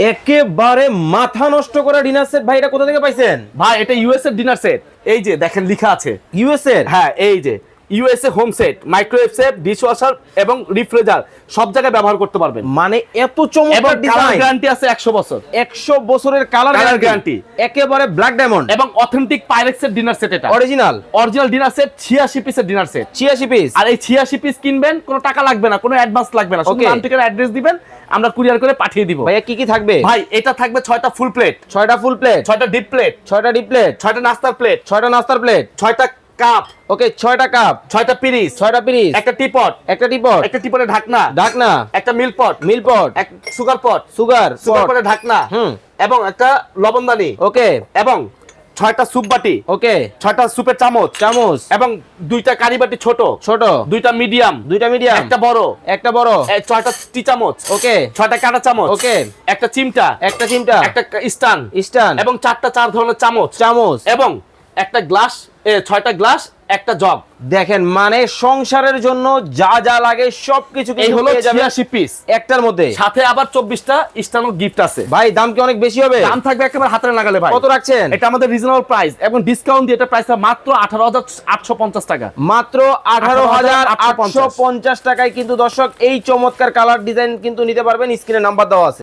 একেবারে মাথা নষ্ট করা ডিনার সেট ভাই এটা কোথা থেকে পাইছেন? ভাই এটা ডিনার সেট এই যে দেখেন লেখা আছে। ইউএস এর হ্যাঁ এই যে USA home set microwave set dishwasher এবং রিফ্রিজার সব জায়গায় ব্যবহার করতে পারবেন। মানে এত চমৎকার ডিজাইন গ্যারান্টি আছে 100 বছর। 100 বছরের কালার গ্যারান্টি একেবারে ব্ল্যাক ডায়মন্ড এবং অথেন্টিক পাইরেক্সের ডিনার সেট এটা। অরিজিনাল অরিজিনাল ডিনার সেট 86 পিসের ডিনার সেট 86 পিস আর এই 86 পিস কিনবেন কোনো টাকা লাগবে না কোনো অ্যাডভান্স লাগবে না। শুধু Okay. নাম ঠিকানা অ্যাড্রেস দিবেন আমরা কুরিয়ার করে পাঠিয়ে দিব। ভাইয়া কি কি থাকবে? ভাই এটা থাকবে ছয়টা ফুল প্লেট ছয়টা ফুল প্লেট ছয়টা ডিপ প্লেট ছয়টা ডিপ প্লেট ছয়টা নাস্তার প্লেট ছয়টা নাস্তার প্লেট ছয়টা কাপ ওকে ছয়টা কাপ ছয়টা পিরিস ছয়টা পিরিস একটা টিপট একটা টিপট একটা টিপটের ঢাকনা। ঢাকনা? একটা মিল পট মিল পট এক সুগার পট সুগার সুগার পটের ঢাকনা। হুম। এবং একটা লবণদানি। ওকে এবং ছয়টা সুপ বাটি ওকে। ছয়টা স্যুপের চামচ চামচ। এবং দুইটা কারি বাটি ছোট ছোট। দুইটা মিডিয়াম দুইটা মিডিয়াম একটা বড়। একটা বড়। ছয়টা টি চামচ ওকে। ছয়টা কাটা চামচ ওকে। একটা চিমটা একটা চিমটা। একটা স্টান স্টান। এবং চারটা চার ধরনের চামচ চামচ। এবং একটা গ্লাস ছয়টা গ্লাস একটা জব দেখেন মানে সংসারের জন্য যা যা লাগে সবকিছু এই হলো পেয়ে যাবেন ছিয়াশি পিস একটার মধ্যে। সাথে আবার চব্বিশটা স্টানো গিফট আছে। ভাই দাম কি অনেক বেশি হবে? দাম থাকবে একেবারে হাতের লাগালে ভাই। কত রাখছেন? এটা আমাদের রিজনেবল প্রাইস এবং ডিসকাউন্ট দিয়ে এটা প্রাইস মাত্র আঠারো হাজার আটশো পঞ্চাশ টাকা। মাত্র আঠারো হাজার আটশো 18,850 পঞ্চাশ টাকায় কিন্তু দর্শক এই চমৎকার কালার ডিজাইন কিন্তু নিতে পারবেন। স্ক্রিনে নাম্বার দেওয়া আছে।